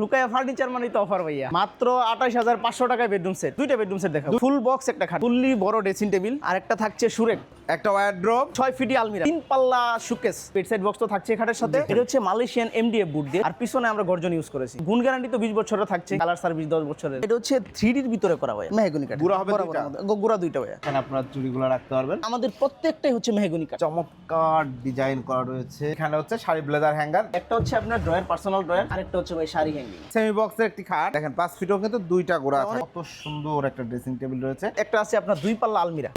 Rukaiya furniture মানে তো offer ভাইয়া। মাত্র আঠাশ হাজার পাঁচশো টাকায় বেডরুম সেট দুইটা বেডরুম সেট দেখা ফুল বক্স একটা খাট। ফুললি বড় ড্রেসিং টেবিল আর একটা থাকছে সুরেক একটা ওয়ারড্রপ ছয় ফিটি আলমিরা। তিন পাল্লা সুকেস বেড সাইড বক্স তো থাকছে খাটের সাথে। এটা হচ্ছে মালয়েশিয়ান এমডিএফ বুট দিয়ে। আর পিছনে আমরা গর্জন ইউজ করেছি। গুণ গ্যারান্টি তো বিশ বছরের থাকছে। কালার সার্ভিস দশ বছরের। এটা হচ্ছে থ্রি ডির ভিতরে করা হয় মেহগুনি কাঠ গুড়া হবে দুইটা? গুঁড়া ভাইয়া। এখানে আপনার চুড়িগুলো রাখতে পারবেন। আমাদের প্রত্যেকটাই হচ্ছে মেহগুনি কাঠ। চমৎকার ডিজাইন করা রয়েছে। এখানে হচ্ছে শাড়ি ব্লেজার হ্যাঙ্গার একটা হচ্ছে আপনার ড্রয়ার পার্সোনাল ড্রয়ার আরেকটা হচ্ছে ভাই শাড়ি সেমি বক্সের একটি খাট। দেখেন পাঁচ ফিটও কিন্তু দুইটা গোড়া কত সুন্দর একটা ড্রেসিং টেবিল রয়েছে। একটা আছে আপনার দুই পাল্লা আলমিরা।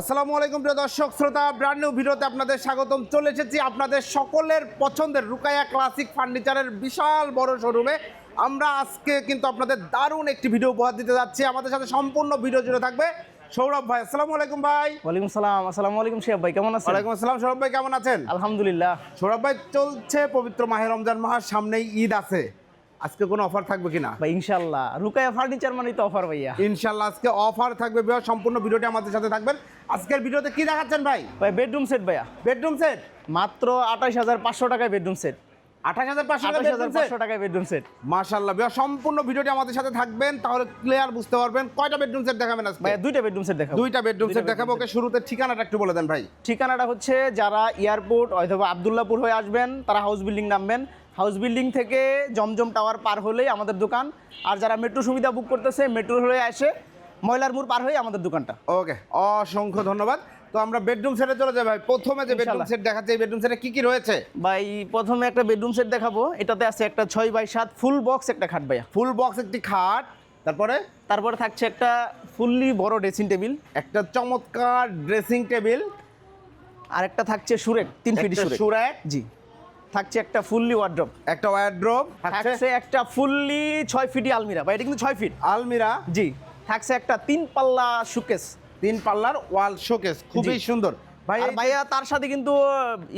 আসসালামু আলাইকুম প্রিয় দর্শক শ্রোতা ব্র্যান্ড নিউ ভিডিওতে আপনাদের স্বাগতম। চলে এসেছি আপনাদের সকলের পছন্দের রুকায়া ক্লাসিক ফার্নিচারের বিশাল বড় শোরুমে আমরা আজকে কিন্তু আপনাদের দারুণ একটি ভিডিও উপহার দিতে যাচ্ছি। আমাদের সাথে সম্পূর্ণ ভিডিও জুড়ে থাকবে সৌরভ ভাই আসসালামু আলাইকুম ভাই। ওয়ালাইকুম সালাম আসসালামু আলাইকুম শিয়াব ভাই কেমন আছেন? ওয়ালাইকুম আসসালাম সৌরভ ভাই কেমন আছেন? আলহামদুলিল্লাহ। সৌরভ ভাই চলছে পবিত্র মাহে রমজান মাস সামনেই ঈদ আছে। আজকে কোনো অফার থাকবে কিনা? ভাই ইনশাল্লাহ রুকায়া ফার্নিচার মানে তো অফার ভাইয়া। ইনশাল্লাহ আজকে অফার থাকবে। বিহার সম্পূর্ণ ভিডিওটি আমাদের সাথে থাকবেন। আজকের ভিডিওতে কি দেখাচ্ছেন ভাই? ভাই বেডরুম সেট ভাইয়া। বেডরুম সেট মাত্র আঠাশ হাজার পাঁচশো টাকায় বেডরুম সেট আঠাশ হাজার পাঁচশো আঠাশ হাজার পাঁচশো টাকায় বেডরুম সেট মার্শাল্লাহ সম্পূর্ণ ভিডিওটি আমাদের সাথে থাকবেন তাহলে ক্লিয়ার বুঝতে পারবেন কয়টা বেডরুম সেট দেখাবেন আজকে। ভাইয়া দুইটা বেডরুম সেট দেখাবো। দুইটা বেডরুম সেট দেখাবো। ওকে শুরুতে ঠিকানাটা একটু বলে দেন ভাই। ঠিকানাটা হচ্ছে যারা এয়ারপোর্ট অথবা আবদুল্লাপুর হয়ে আসবেন তারা হাউস বিল্ডিং নামবেন। হাউস বিল্ডিং থেকে জমজম টাওয়ার পার হলেই আমাদের দোকান। আর যারা মেট্রো সুবিধা বুক করতেছে মেট্রো হয়ে আসে ময়লার মোড় পার হয়ে আমাদের দোকানটা। ওকে অসংখ্য ধন্যবাদ। তো আমরা বেডরুম সেটে চলে যাই ভাই। প্রথমে যে বেডরুম সেট দেখাচ্ছে এই বেডরুম সেটে কি কি রয়েছে? ভাই প্রথমে একটা বেডরুম সেট দেখাবো। এটাতে আছে একটা ছয় বাই সাত ফুল বক্স একটা খাট ভাইয়া। ফুল বক্স একটি খাট। তারপরে? তারপরে থাকছে একটা ফুললি বড় ড্রেসিং টেবিল একটা চমৎকার ড্রেসিং টেবিল আর একটা থাকছে সুরেক তিন ফিট সুরেক জি। থাকছে একটা ফুললি ওয়ার্ড্রপ একটা ওয়ারড্রপ থাকছে? থাকছে একটা ফুললি ছয় ফিটি আলমিরা। ভাই এটা কিন্তু ছয় ফিট আলমিরা। জি। থাকছে একটা তিন পাল্লা সুকেস তিন পাল্লার ওয়াল শোকেস খুবই সুন্দর। ভাই ভাইয়া তার সাথে কিন্তু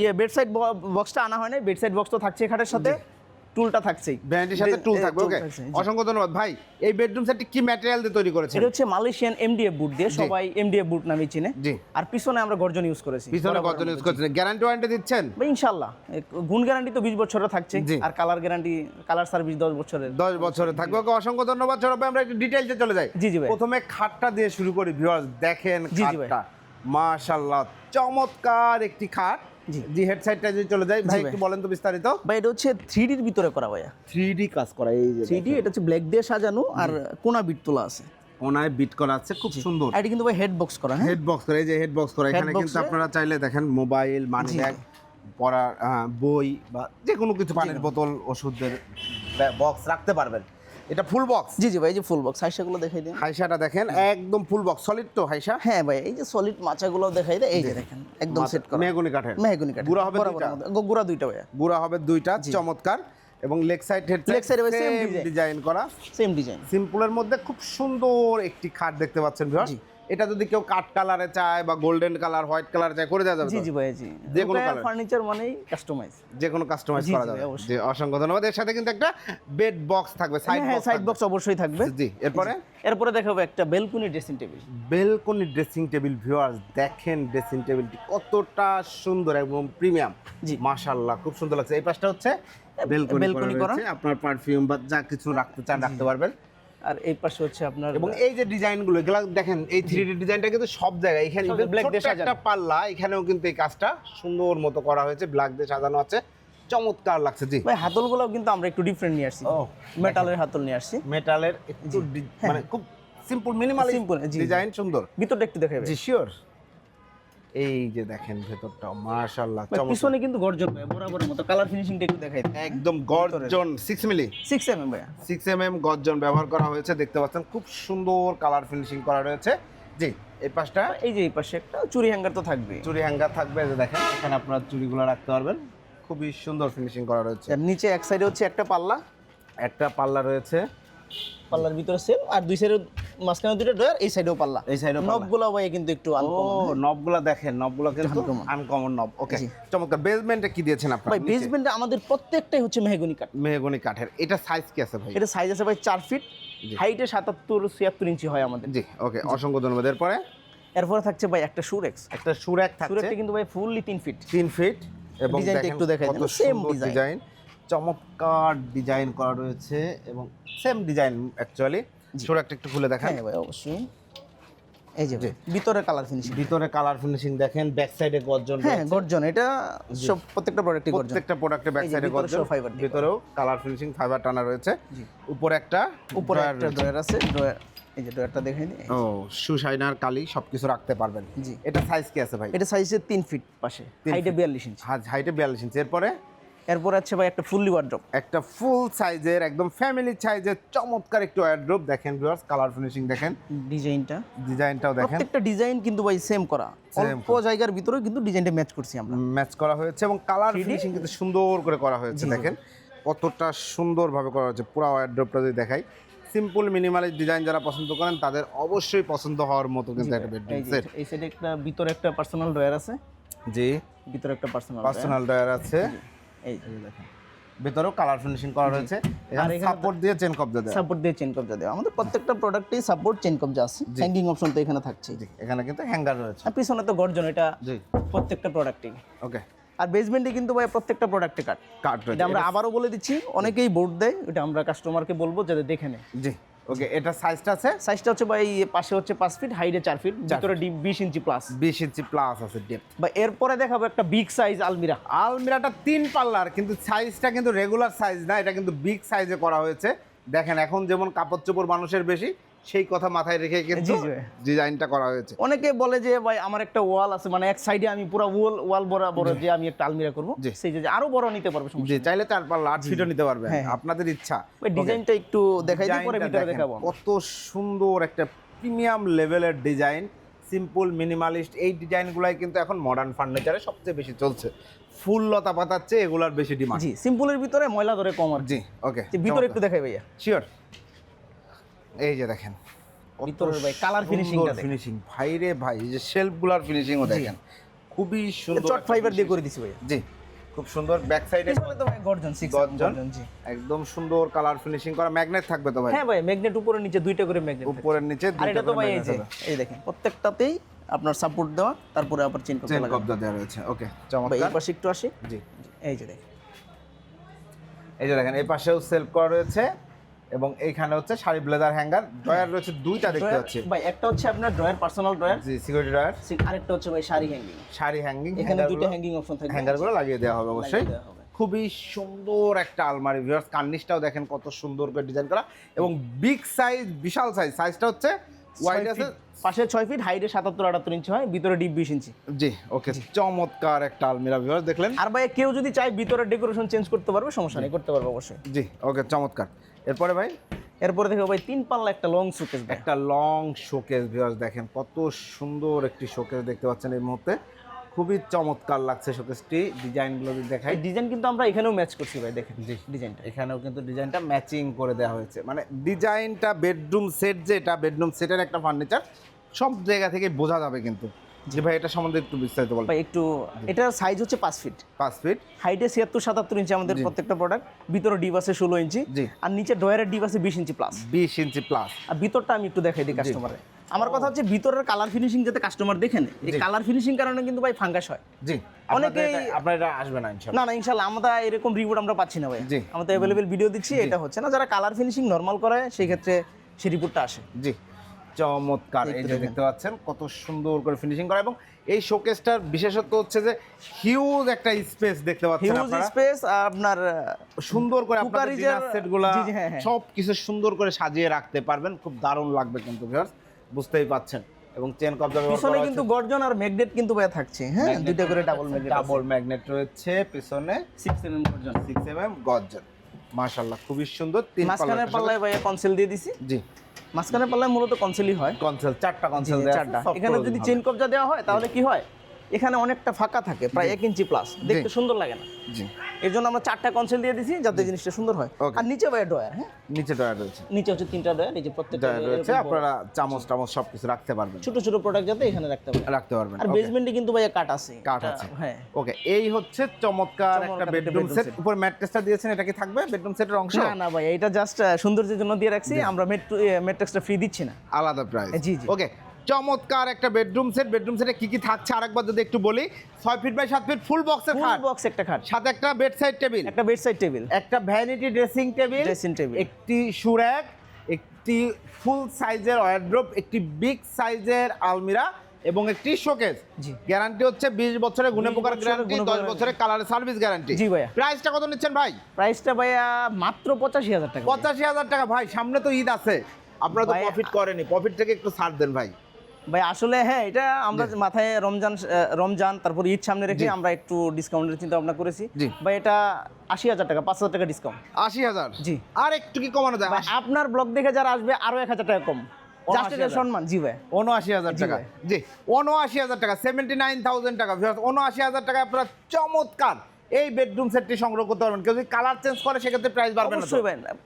ইয়ে বেডসাইড বক্সটা আনা হয় না বেডসাইড বক্স তো থাকছে খাটের সাথে। টুলটা থাকছেই। ভ্যানিটির সাথে টুল থাকবে ওকে অসংখ্য ধন্যবাদ। ভাই এই বেডরুম সেটটি কি ম্যাটেরিয়াল দিয়ে তৈরি করেছেন? এটা হচ্ছে মালয়েশিয়ান এমডিএফ বুট দিয়ে সবাই এমডিএফ বুট নামে চিনে। জি। আর পিছনে আমরা গর্জন ইউজ করেছি পিছনে কত ইউজ করছেন। গ্যারান্টি ওয়ারেন্টি দিচ্ছেন? ভাই ইনশাল্লাহ এ, গুণ গ্যারান্টি তো বিশ বছরের থাকছে আর কালার গ্যারান্টি কালার সার্ভিস দশ বছরের। দশ বছরে থাকবে। ওকে অসংখ্য ধন্যবাদ। সৌরভ ভাই আমরা একটু ডিটেইলসে চলে যাই। জি, জি ভাই। প্রথমে খাটটা দিয়ে শুরু করি ভিউয়ার্স দেখেন। খাটটা। মাশাআল্লাহ চমৎকার একটি খাট। জি। হেড সাইডটা যদি চলে যাই ভাই। একটু বলেন তো বিস্তারিত। ভাই এটা হচ্ছে থ্রি ডির ভিতরে করা ভাইয়া। 3D কাজ করা এই যে থ্রি ডি এটা হচ্ছে ব্ল্যাক দিয়ে সাজানো আর কোনা বিট তোলা আছে। কোনায় বিট করা আছে খুব সুন্দর। এটা কিন্তু ভাই হেড বক্স করা হ্যাঁ? হেড বক্স করে এই যে হেড বক্স করা এখানে কিন্তু আপনারা চাইলে দেখেন মোবাইল মানি। ব্যাগ পড়ার বই বা যে কোনো কিছু পানির বোতল ওষুধের বক্স রাখতে পারবেন। এটা ফুল বক্স জি জি ভাই এই যে ফুল বক্স হাইসাগুলো দেখাই দিন। হাইসাটা দেখেন একদম ফুল বক্স সলিড তো হাইসা? হ্যাঁ ভাই এই যে সলিড মাচাগুলো দেখাই দেয় এই যে দেখেন একদম সেট করা। মেহগুনি কাঠের। মেহগুনি কাঠ গুড়া হবে দুইটা? গুড়া দুইটা ভাই গুড়া হবে দুইটা চমৎকার। এবং leg side head leg side same design করা। সেম ডিজাইন সিম্পলের মধ্যে খুব সুন্দর একটি খাট দেখতে পাচ্ছেন ভিউয়ার্স। এটা যদি কেউ কাঠ কালারে চায় বা গোল্ডেন কালার হোয়াইট কালার চায় করে দেওয়া যাবে জি জি ভাই জি। যে কোনো colour? ফার্নিচার মানেই কাস্টমাইজ যে কোনো কাস্টমাইজ করা যাবে। জি অসংখ্য ধন্যবাদ। এর সাথে কিন্তু একটা বেড বক্স থাকবে সাইড বক্স সাইড বক্স অবশ্যই থাকবে। জি এরপরে? এরপরে দেখাবো একটা balcony dressing table balcony dressing table viewers দেখেন ড্রেসিং টেবিলটি কতটা সুন্দর এবং প্রিমিয়াম জি। মাশাআল্লাহ খুব সুন্দর লাগছে। এই পাশটা হচ্ছে বেলকনি করা। আপনার পারফিউম বা যা কিছু রাখতে চান রাখতে পারবেন। আর এই পাশে হচ্ছে আপনার এবং এই যে ডিজাইনগুলো এগুলো দেখেন এই থ্রি ডি ডিজাইনটা কিন্তু সব জায়গায় এখানে ছোট্ট দিয়ে সাজানো। পাল্লা এখানেও কিন্তু এই কাজটা সুন্দর মতো করা হয়েছে ব্ল্যাক দিয়ে সাজানো আছে চমৎকার লাগছে জি। ভাই হাতলগুলোও কিন্তু আমরা একটু ডিফারেন্ট নিয়ে আসছি মেটালের হাতল নিয়ে আসছি মেটালের একটু মানে খুব সিম্পল মিনিমাল জি। ডিজাইন সুন্দর। ভিতরটা একটু দেখাবে জি শিওর এই যে দেখেন ভেতরটা মাশাআল্লাহ ভাই, চমৎকার। পিছনে কিন্তু গর্জন ভাই বরাবরের মতো। কালার ফিনিশিংটা একটু দেখাই একদম গর্জন six milli six M M ভাইয়া। সিক্স এম এম গর্জন ব্যবহার করা হয়েছে দেখতে পাচ্ছেন খুব সুন্দর কালার ফিনিশিং করা রয়েছে। জি এই পাশটা? এই যে এই পাশে একটা চুরি হ্যাঙ্গার তো থাকবে। চুরি হ্যাঙ্গার থাকবে যে দেখেন এখানে আপনার চুরিগুলো রাখতে পারবেন। খুবই সুন্দর ফিনিশিং করা রয়েছে। নিচে এক সাইডে হচ্ছে একটা পাল্লা। একটা পাল্লা রয়েছে। পাল্লার ভিতরে সেম আর দুই সাইডে মাঝখানে দুটো ডয়ার এই সাইডেও পাল্লা। এই সাইডে নবগুলো ভাই কিন্তু একটু ও আনকমন নবগুলো দেখেন নবগুলো কিন্তু। আনকমন নব। ওকে চমৎকার। বেসমেন্টে কি দিয়েছেন আপনারা? ভাই বেসমেন্টে আমাদের প্রত্যেকটাই হচ্ছে মেহগনি কাঠ। মেহগনি কাঠের। এটা সাইজ কি আছে ভাই? এটা সাইজ আছে ভাই চার ফিট জি। হাইটে সাতাত্তর ছিয়াত্তর ইঞ্চি হয় আমাদের। জি ওকে অসংখ্য ধন্যবাদ। এরপরে? এরপরে থাকছে ভাই একটা সুরেক্স একটা সুরাক থাকছে। সুরেকটা কিন্তু ভাই ফুললি তিন ফিট তিন ফিট এবং ডিজাইনটা একটু দেখাই দেন, design। ডিজাইন চমৎকার ডিজাইন করা রয়েছে এবং সেম ডিজাইন অ্যাকচুয়ালি ছোট একটা একটু খুলে দেখেন। হ্যাঁ ভাই অবশ্যই। এই যে ভিতরে কালার ফিনিশিং ভিতরে কালার ফিনিশিং দেখেন ব্যাক সাইডে গর্জন হ্যাঁ গর্জন এটা সব প্রত্যেকটা প্রোডাক্টই গর্জন। প্রত্যেকটা প্রোডাক্টের ব্যাক সাইডে গর্জন। দিয়ে ভিতরেও কালার ফিনিশিং ফাইবার টানা রয়েছে। উপরে একটা উপরে একটা ড্রয়ার আছে ড্রয়ার এই যে ড্রয়ারটা দেখে ও শু শাইনার কালি সবকিছু রাখতে পারবেন। জি। এটা সাইজ কি আছে ভাই? এটা সাইজে তিন ফিট পাশে হাইটে বিয়াল্লিশ ইঞ্চি হাইটে বিয়াল্লিশ ইঞ্চি এরপরে এরপর আছে ভাই একটা ফুললি ওয়ার্ড্রপ একটা ফুল সাইজের একদম ফ্যামিলি সাইজের চমৎকার একটু ওয়ারড্রোব দেখেন ভিউয়ার্স কালার ফিনিশিং দেখেন। ডিজাইনটা ডিজাইনটাও দেখেন। প্রত্যেকটা ডিজাইন কিন্তু ভাই সেম করা। অল্প জায়গার ভিতরেও কিন্তু ডিজাইনটা ম্যাচ করছি আমরা। ম্যাচ করা হয়েছে এবং কালার ফিনিশিং কিন্তু সুন্দর করে করা হয়েছে দেখেন। কতটা সুন্দরভাবে করা হয়েছে পুরো ওয়ারড্রোবটা যদি দেখাই। সিম্পল মিনিমালিস্ট ডিজাইন যারা পছন্দ করেন তাদের অবশ্যই পছন্দ হওয়ার মতো কিন্তু একটা বেডরুম সেট এই সাইডে একটা ভিতরে একটা পার্সোনাল ড্রয়ার আছে। জি। ভিতরে একটা পার্সোনাল পার্সোনাল ড্রয়ার আছে। এই যে দেখেন। ভেতরেও কালার ফিনিশিং করা রয়েছে। এখানে সাপোর্ট দিয়ে চেন কবজা দেয় সাপোর্ট দিয়ে চেন কবজা দেওয়া। আমাদের প্রত্যেকটা প্রোডাক্টেই সাপোর্ট চেন কবজা আছে। হ্যাঙ্গিং অপশন তো এখানে থাকছে এখানে কিন্তু হ্যাঙ্গার রয়েছে। পিছনে তো গর্জন এটা প্রত্যেকটা প্রোডাক্টেই ওকে আর বেসমেন্টে কিন্তু ভাই প্রত্যেকটা প্রোডাক্টে কাট কাট এটা আমরা আবারও বলে দিচ্ছি অনেকেই বোর্ড দেয় এটা আমরা কাস্টমারকে বলব যাতে দেখে নেয়। জি। ওকে এটা সাইজটা আছে? সাইজটা হচ্ছে ভাই পাশে হচ্ছে পাঁচ ফিট হাইটে চার ফিট ভিতরে ডিপ বিশ ইঞ্চি প্লাস বিশ ইঞ্চি প্লাস আছে ডিপ বা এরপরে দেখাবো একটা বিগ সাইজ আলমিরা। আলমিরাটা তিন পাল্লার কিন্তু সাইজটা কিন্তু রেগুলার সাইজ না এটা কিন্তু বিগ সাইজে করা হয়েছে। দেখেন এখন যেমন কাপড় চোপড় মানুষের বেশি সেই কথা মাথায় রেখে কিন্তু। ডিজাইনটা করা হয়েছে। অনেকে বলে যে ভাই আমার একটা ওয়াল আছে। মানে এক সাইডে আমি পুরো ওয়াল ওয়াল বরাবর যে আমি একটা আলমিরা করব। সেই যে আরও বড় নিতে পারব সমস্যা জি চাইলে চার পাল্লা আট ফিটও নিতে পারবেন। হ্যাঁ। আপনাদের ইচ্ছা। ওই ডিজাইনটা একটু দেখাই দিই পরে ভিতরে দেখাবো। কত সুন্দর একটা প্রিমিয়াম লেভেলের ডিজাইন সিম্পল মিনিমালিস্ট এই ডিজাইনগুলাই কিন্তু এখন মডার্ন ফার্নিচারে সবচেয়ে বেশি চলছে। ফুল লতা পাতার চেয়ে এগুলার বেশি ডিমান্ড জি সিম্পলের ভিতরে ময়লা ধরে কম আর জি ওকে ভিতরে একটু দেখাই ভাইয়া। শিওর এই যে দেখেন ভিতরের ভাই কালার ফিনিশিংটা ফিনিশিং ভাই রে ভাই এই যে শেলফগুলার ফিনিশিংও দেখেন। খুবই সুন্দর চট ফাইবার দিয়ে করে দিছি ভাইয়া। জি খুব সুন্দর। ব্যাক সাইডে তো ভাই গর্জন সিক্স গর্জন। গর্জন জি। একদম সুন্দর কালার ফিনিশিং করা। ম্যাগনেট থাকবে তো ভাই? হ্যাঁ ভাই ম্যাগনেট উপরে নিচে দুইটা করে ম্যাগনেট উপরের নিচে আর দুইটা এটা তো ভাই এই যে এই দেখেন প্রত্যেকটাতেই আপনার সাপোর্ট দেওয়া তারপরে আবার চেন চেন লাগে কবজা দেওয়া রয়েছে। ওকে ভাই এই পাশে একটু আসি। জি। এই যে দেখেন। এই যে দেখেন এই পাশেও সেলফ করা রয়েছে। এবং এইখানে হচ্ছে শাড়ি ব্লেজার হ্যাঙ্গার ড্রয়ার রয়েছে দুইটা দেখতে পাচ্ছি। ভাই একটা হচ্ছে আপনার ড্রয়ার পার্সোনাল ড্রয়ার। জি সিকিউরিটি ড্রয়ার। আরেকটা হচ্ছে ভাই শাড়ি হ্যাঙ্গিং শাড়ি হ্যাঙ্গিং এখানে দুইটা হ্যাঙ্গিং অপশন থাকবে। হ্যাঙ্গারগুলো লাগিয়ে দেওয়া হবে অবশ্যই। খুবই সুন্দর একটা আলমারি ভিউয়ার্স কার্নিশটাও দেখেন কত সুন্দর করে ডিজাইন করা। এবং বিগ সাইজ বিশাল সাইজ সাইজটা হচ্ছে ওয়াইড আছে। পাশে ছয় ফিট হাইটে সাতাত্তর আটাত্তর ইঞ্চি হয় ভিতরে ডিপ বিশ ইঞ্চি জি ওকে চমৎকার একটা আলমিরা ভিউয়ার্স দেখলেন। আর ভাই কেউ যদি চায় ভিতরে ডেকোরেশন চেঞ্জ করতে পারবে সমস্যা নেই করতে পারবে অবশ্যই। জি ওকে চমৎকার। এরপরে ভাই? এরপরে দেখো ভাই তিন পাল্লা একটা লং শোকেস একটা লং শোকেস ভিউয়ার্স দেখেন কত সুন্দর একটি শোকেস দেখতে পাচ্ছেন এই মুহূর্তে। খুবই চমৎকার লাগছে শোকেসটি ডিজাইনগুলো যদি দেখাই। ডিজাইন কিন্তু আমরা এখানেও ম্যাচ করছি ভাই দেখেন জি। ডিজাইনটা এখানেও কিন্তু ডিজাইনটা ম্যাচিং করে দেওয়া হয়েছে। মানে ডিজাইনটা বেডরুম সেট যেটা বেডরুম সেটের একটা ফার্নিচার সব জায়গা থেকে বোঝা যাবে কিন্তু। যে ভাই এটা সম্বন্ধে একটু বিস্তারিত বলবেন ভাই একটু এটার সাইজ হচ্ছে পাঁচ ফিট পাঁচ ফিট হাইটে ছিয়াত্তর সাতাত্তর ইঞ্চি আমাদের প্রত্যেকটা প্রোডাক্ট ভিতরে ডিপ আছে ষোলো ইঞ্চি। আর নিচে ড্রয়ারের ডিপ আছে বিশ ইঞ্চি প্লাস বিশ ইঞ্চি প্লাস আর ভিতরটা আমি একটু দেখাই দিই কাস্টমারে আমার কথা হচ্ছে ভিতরের কালার ফিনিশিং যাতে কাস্টমার দেখেন এই কালার ফিনিশিং কারণে কিন্তু ভাই ফাঙ্গাস হয়। জি। অনেকেই- অনেকে আপনার এটা আসবে না ইনশাল্লাহ না না ইনশাল্লাহ আমরা এরকম রিপোর্ট আমরা পাচ্ছি না ভাই। জি। আমাদের অ্যাভেলেবেল ভিডিও দিচ্ছি এটা হচ্ছে না। যারা কালার ফিনিশিং নর্মাল করে সেই ক্ষেত্রে সেই রিপোর্টটা আসে। জি। চমৎকার। এই যে দেখতে পাচ্ছেন কত সুন্দর করে ফিনিশিং করা এবং এই শোকেসটার বিশেষত্ব হচ্ছে যে হিউজ একটা স্পেস দেখতে পাচ্ছেন হিউজ স্পেস আপনার সুন্দর করে কুকারিজের- ডিনার সেটগুলা। সব কিছু সুন্দর করে সাজিয়ে রাখতে পারবেন খুব দারুণ লাগবে কিন্তু ভিউয়ার্স বুঝতেই পাচ্ছেন। এবং চেন কবজা পিছনে কিন্তু গর্জন আর ম্যাগনেট কিন্তু ভাই থাকছে হ্যাঁ? দুইটা করে ডাবল ম্যাগনেট ডাবল ম্যাগনেট রয়েছে পিছনে সিক্স এম গর্জন সিক্স এম এম গর্জন। মাশাল্লাহ খুবই সুন্দর তিন মাঝখানের পাল্লায় ভাই কনসেল দিয়ে দিছি। জি। মাঝখানের পাল্লায় মূলত কনসেলই হয়। কনসেল চারটা কনসেল চারটা। এখানে যদি চেন কবজা দেওয়া হয় তাহলে কি হয়? এখানে অনেকটা ফাঁকা থাকে প্রায় এক ইঞ্চি প্লাস দেখতে সুন্দর লাগে না। জি। এর জন্য আমরা চারটা কনসেল দিয়ে দিছি যাতে জিনিসটা সুন্দর হয়। আর নিচে ভাই ড্রয়ার হ্যাঁ? নিচে ডয়ার রয়েছে। নিচে হচ্ছে তিনটা ড্রয়ার এই যে প্রত্যেকটা রয়েছে আপনারা চামচ টামচ সবকিছু রাখতে পারবেন। ছোট ছোট প্রোডাক্ট যাতে এখানে রাখতে পারে রাখতে পারবেন আর. বেসমেন্টে কিন্তু ভাই কাট আছে। কাঠ এটা- আছে। হ্যাঁ। ওকে এই হচ্ছে চমৎকার একটা বেডরুম সেট। উপর ম্যাট্রেসটা দিয়েছেন এটা কি থাকবে বেডরুম সেটের অংশ? না না ভাই এটা জাস্ট সৌন্দর্যের জন্য দিয়ে রাখছি। আমরা মেট্রো ম্যাট্রিক্সটা ফ্রি দিচ্ছি না। আলাদা প্রাইস জি, জি। ওকে চমৎকার একটা বেডরুম সেট বেডরুম সেটে কি কি থাকছে আরেকবার যদি একটু বলি। ছয় ফিট বাই সাত ফিট ফুল বক্সের ফুল খাট। বক্স একটা খাট। সাথে একটা বেড সাইড টেবিল একটা বেড সাইড টেবিল একটা vanity dressing table Dressing table একটি সুরেক একটি ফুল সাইজের ওয়ার্ড্রোব একটি বিগ সাইজের আলমিরা এবং একটি শোকেস জি। গ্যারান্টি হচ্ছে বিশ বছরের গুণে 20 পোকার গ্যারান্টি গুণে দশ পোকার বছরের কালার সার্ভিস গ্যারান্টি জি ভাইয়া। প্রাইসটা কত নিচ্ছেন ভাই? প্রাইসটা ভাইয়া মাত্র পঁচাশি হাজার টাকা। পঁচাশি হাজার টাকা। ভাই সামনে তো ঈদ আছে। আপনারা তো প্রফিট করেনি প্রফিট থেকে একটু ছাড় দেন ভাই। ভাই আসলে হ্যাঁ এটা আমরা মাথায় রমজান রমজান তারপর ঈদ সামনে রেখে আমরা একটু ডিসকাউন্টের চিন্তা ভাবনা করেছি ভাই এটা আশি হাজার টাকা পাঁচ হাজার টাকা ডিসকাউন্ট আশি হাজার? জি। আর একটু কি কমানো যায়? আপনার ব্লগ দেখে যারা আসবে আরও এক হাজার টাকা কম। জাস্ট এটা 80,000 সম্মান জি ভাই। উনআশি হাজার টাকা। জি উনআশি হাজার টাকা সেভেন্টি নাইন থাউজেন্ড টাকা উনআশি হাজার টাকা আপনারা চমৎকার এই বেডরুম সেটটি সংগ্রহ করতে পারবেন। কেউ যদি কালার চেঞ্জ করে সেক্ষেত্রে প্রাইস বাড়বে অবশ্যই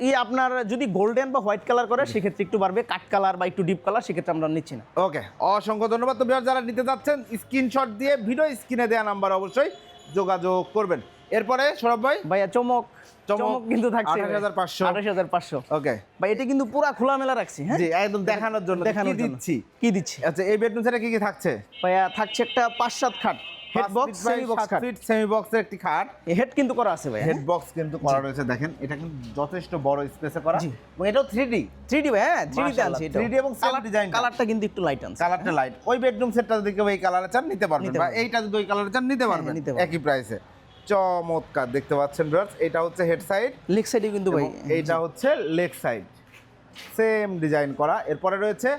ই আপনার যদি গোল্ডেন বা হোয়াইট কালার করে সেক্ষেত্রে একটু বাড়বে। কাট কালার বা একটু ডিপ কালার সেক্ষেত্রে আমরা নিচ্ছি না। ওকে অসংখ্য ধন্যবাদ। তো যারা নিতে যাচ্ছেন স্ক্রিনশট দিয়ে ভিডিও স্ক্রিনে দেওয়া নাম্বার অবশ্যই যোগাযোগ করবেন। এরপরে সৌরভ ভাই? ভাইয়া চমক। চমক কিন্তু থাকছে 28,500 আঠাশ হাজার পাঁচশো। ওকে ভাই এটা কিন্তু পুরা খোলামেলা রাখছি হ্যাঁ? জি একদম দেখানোর জন্য। দেখানোর কি দিচ্ছি? কি দিচ্ছি? আচ্ছা এই বেডরুম সেটে কি কি থাকছে? ভাইয়া থাকছে একটা পাঁচ সাত খাট। হেড বক্স সেমি বক্স খাট ফিট সেমি বক্সের একটি খাট। হেড কিন্তু করা আছে ভাই হেড বক্স কিন্তু করা রয়েছে দেখেন এটা কিন্তু যথেষ্ট বড় স্পেসে করা। এবং এটাও থ্রি ডি থ্রি ডি ভাই হ্যাঁ থ্রি ডিতে মাশাআল্লাহ, আনছি এটা 3D এবং design টা। কালারটা কিন্তু একটু লাইট আনছে কালারটা লাইট ওই বেডরুম সেটটা যদি কেউ এই কালারে চান নিতে পারবেন বা। এইটা যদি ওই কালারে চান নিতে পারবেন। নিতে পারবেন। একই প্রাইসে চমৎকার দেখতে পাচ্ছেন এটা হচ্ছে হেড সাইড লেগ সাইডে কিন্তু ভাই এইটা হচ্ছে লেগ সাইড সেম ডিজাইন করা। এরপরে রয়েছে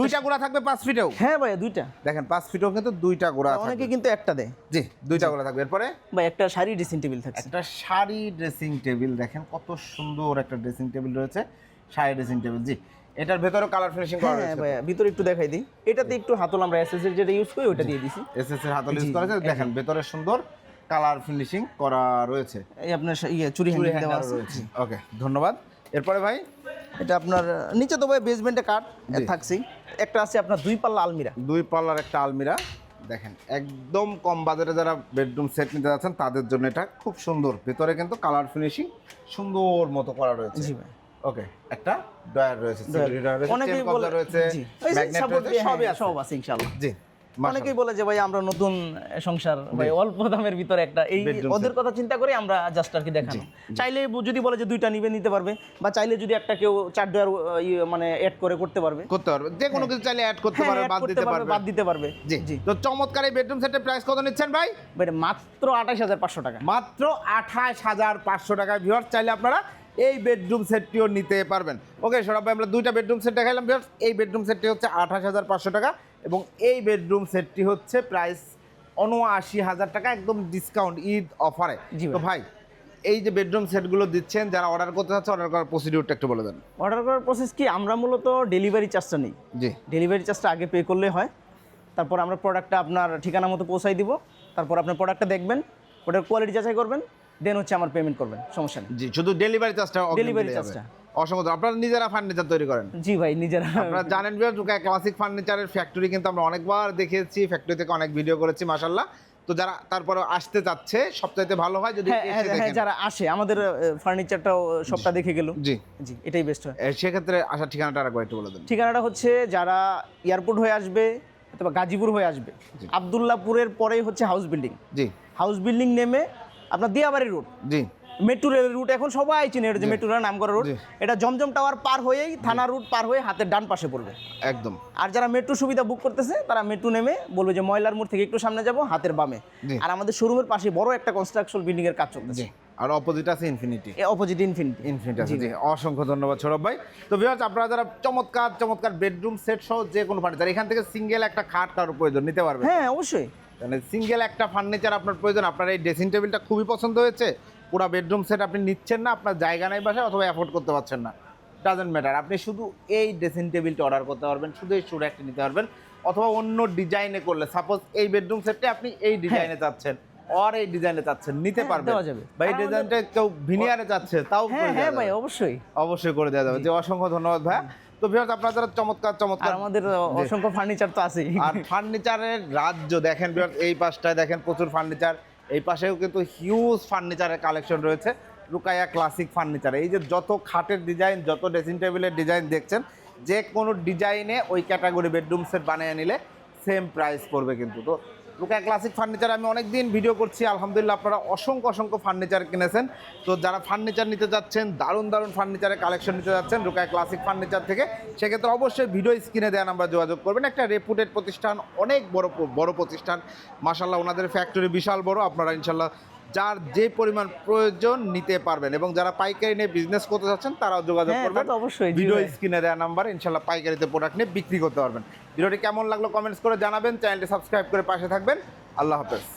দুইটা গোড়া থাকবে পাঁচ ফিটেও। হ্যাঁ ভাই দুইটা। দেখেন পাঁচ ফিটেও কিন্তু দুইটা গোড়া অনেকে কিন্তু একটা দেয়। জি দুইটা গোড়া থাকবে। এরপরে? ভাই একটা শাড়ি ড্রেসিং টেবিল থাকছে। একটা শাড়ি ড্রেসিং টেবিল দেখেন কত সুন্দর একটা ড্রেসিং টেবিল রয়েছে। শাড়ি ড্রেসিং টেবিল জি। এটার ভেতরে কালার ফিনিশিং করা হ্যাঁ রয়েছে। ভাই ভিতরে একটু দেখাই দিই। এটাতে একটু হাতল আমরা এসএসএর যেটা ইউজ করি ওটা দিয়ে দিছি। এসএস এর হাতল ইউজ জি, করেছে দেখেন ভেতরে সুন্দর কালার ফিনিশিং করা রয়েছে। এই আপনার ইয়ে চুরি হ্যান্ডিল দেওয়া আছে। ওকে ধন্যবাদ। এরপরে ভাই? এটা আপনার নিচে তো ভাই বেসমেন্টে কাট জি। থাকছেই একটা আছে আপনার দুই পাল্লা আলমিরা। দুই পাল্লার একটা আলমিরা। দেখেন একদম কম বাজারে যারা বেডরুম সেট নিতে যাচ্ছেন তাদের জন্য এটা খুব সুন্দর। ভেতরে কিন্তু কালার ফিনিশিং সুন্দর মতো করা রয়েছে। জি ভাই। ওকে একটা ডয়ার রয়েছে security রয়েছে রয়েছে support রয়েছে হ্যাঁ, সব আছে ইনশাআল্লাহ। জি। অনেকেই বলে যে ভাই আমরা নতুন সংসার ভাই অল্প দামের ভিতরে একটা এই ওদের কথা চিন্তা করে আমরা জাস্ট আর কি দেখানো। চাইলে যদি বলে যে দুইটা নিবে নিতে পারবে বা চাইলে যদি একটা কেউ চার ডয়ার ইয়ে মানে অ্যাড করে করতে পারবে। করতে পারবে। যে কোনো কিছু চাইলে অ্যাড করতে হ্যাঁ, পারবে বাদ দিতে পারবে, বাদ দিতে পারবে। জি জি। তো চমৎকার এই বেডরুম সেটের প্রাইস কত নিচ্ছেন ভাই? ভাই মাত্র আঠাশ হাজার পাঁচশো টাকা। মাত্র আঠাশ হাজার পাঁচশো টাকায় ভিউয়ার চাইলে আপনারা এই বেডরুম সেটটিও নিতে পারবেন। ওকে সৌরভ ভাই আমরা দুইটা বেডরুম সেট দেখাইলাম এই বেডরুম সেটটি হচ্ছে আঠাশ হাজার পাঁচশো টাকা। এবং এই বেডরুম সেটটি হচ্ছে প্রাইস উনআশি হাজার টাকা একদম ডিসকাউন্ট ঈদ অফারে। তো ভাই। এই যে বেডরুম সেটগুলো দিচ্ছেন যারা অর্ডার করতে চাচ্ছে অর্ডার করার প্রসিডিউরটা একটু বলে দেন। অর্ডার করার প্রসেস কি? আমরা মূলত ডেলিভারি চার্জটা নেই। জি। ডেলিভারি চার্জটা আগে পে করলে হয়। তারপর আমরা প্রোডাক্টটা আপনার ঠিকানা মতো পৌঁছাই দিব। তারপর আপনার প্রোডাক্টটা দেখবেন ওটার কোয়ালিটি যাচাই করবেন দেন হচ্ছে আমার পেমেন্ট করবেন। সমস্যা নেই। জি শুধু ডেলিভারি চার্জটা Delivery charge-টা। অসংখ্য। আপনারা নিজেরা ফার্নিচার তৈরি করেন। জি ভাই নিজেরা। আপনারা জানেন ক্লাসিক ফার্নিচারের ফ্যাক্টরি কিন্তু আমরা অনেকবার দেখিয়েছি ফ্যাক্টরি থেকে অনেক ভিডিও করেছি মাশাল্লাহ তো যারা তারপরে আসতে চাচ্ছে সবচাইতে ভালো হয় যদি হ্যাঁ হ্যাঁ, হ্যাঁ। যারা আসে আমাদের ফার্নিচারটাও সবটা দেখে গেল। জি। জি এটাই বেস্ট হয়। সেক্ষেত্রে আসার ঠিকানাটা আরেকবার একটু বলে দেন। ঠিকানাটা হচ্ছে যারা এয়ারপোর্ট হয়ে আসবে অথবা গাজীপুর হয়ে আসবে আবদুল্লাপুরের পরেই হচ্ছে হাউস বিল্ডিং জি। হাউস বিল্ডিং নেমে আপনার দিয়াবাড়ি রোড জি। মেট্রো রেল রুট এখন সবাই চিনে এটা যে মেট্রো রেল নাম করা রুট এটা জমজম টাওয়ার পার হয়েই থানা রুট পার হয়ে হাতের ডান পাশে পড়বে। একদম। আর যারা মেট্রো সুবিধা বুক করতেছে তারা মেট্রো নেমে বলবে যে ময়লার মোড় থেকে একটু সামনে যাব হাতের বামে। আর আমাদের শোরুমের পাশে বড় একটা কনস্ট্রাকশন বিল্ডিং এর কাজ চলতেছে। জি। আর অপোজিট আছে ইনফিনিটি এ অপোজিট ইনফিনিটি ইনফিনিটি আছে জি। অসংখ্য ধন্যবাদ সৌরভ ভাই। তো ভিউয়ার্স আপনারা যারা চমৎকার চমৎকার বেডরুম সেট সহ যে কোনো ফার্নিচার এখান থেকে সিঙ্গেল একটা খাট কারোর প্রয়োজন নিতে পারবে হ্যাঁ অবশ্যই। মানে সিঙ্গেল একটা ফার্নিচার আপনার প্রয়োজন। আপনার এই ড্রেসিং টেবিলটা খুবই পছন্দ হয়েছে। পুরো বেডরুম সেট আপনি নিচ্ছেন না আপনার জায়গা নেই বাসায় অথবা অ্যাফোর্ড করতে পারছেন না। ডাজেন্ট ম্যাটার আপনি শুধু এই ড্রেসিং টেবিলটা অর্ডার করতে পারবেন শুধু এই সুর একটা নিতে পারবেন অথবা অন্য ডিজাইনে করলে সাপোজ এই বেডরুম সেটটা আপনি এই ডিজাইনে চাচ্ছেন আর এই ডিজাইনে চাচ্ছেন নিতে হ্যাঁ, পারবেন। বা এই ডিজাইনটা কেউ ভিনিয়ারে চাচ্ছে তাও হ্যাঁ হ্যাঁ। ভাই অবশ্যই। অবশ্যই করে দেওয়া যাবে। যে অসংখ্য ধন্যবাদ ভাই তো ভিউয়ার্স আপনারা চমৎকার চমৎকার। আমাদের অসংখ্য ফার্নিচার তো আছেই। আর ফার্নিচারের রাজ্য দেখেন viewers, এই পাশটায় দেখেন প্রচুর ফার্নিচার এই পাশেও কিন্তু হিউজ ফার্নিচারের কালেকশন রয়েছে। রুকাইয়া ক্লাসিক ফার্নিচার এই যে যত খাটের ডিজাইন যত ড্রেসিং টেবিলের ডিজাইন দেখছেন, যে কোনো ডিজাইনে ওই ক্যাটাগরি বেডরুম সেট বানিয়ে নিলে সেম প্রাইস পড়বে কিন্তু। তো রুকায় ক্লাসিক ফার্নিচার আমি অনেক দিন ভিডিও করছি, আলহামদুলিল্লাহ আপনারা অসংখ্য অসংখ্য ফার্নিচার কিনেছেন। তো যারা ফার্নিচার নিতে যাচ্ছেন, দারুণ দারুণ ফার্নিচারের কালেকশন নিতে যাচ্ছেন রুকায় ক্লাসিক ফার্নিচার থেকে, সেক্ষেত্রে অবশ্যই ভিডিও স্ক্রিনে দেওয়া আমরা যোগাযোগ করবেন। একটা রেপুটেড প্রতিষ্ঠান, অনেক বড় বড় প্রতিষ্ঠান। মাসাল্লাহ ওনাদের ফ্যাক্টরি বিশাল বড়, আপনারা ইনশাল্লাহ যার যে পরিমাণ প্রয়োজন নিতে পারবেন এবং যারা পাইকারি নিয়ে বিজনেস করতে চাচ্ছেন তারাও যোগাযোগ হ্যাঁ, করবেন। অবশ্যই, ভিডিও। স্ক্রিনে দেওয়া নাম্বার ইনশাল্লাহ পাইকারিতে প্রোডাক্ট নিয়ে বিক্রি করতে পারবেন। ভিডিওটি কেমন লাগল কমেন্টস করে জানাবেন। চ্যানেলটি সাবস্ক্রাইব করে পাশে থাকবেন। আল্লাহ হাফেজ।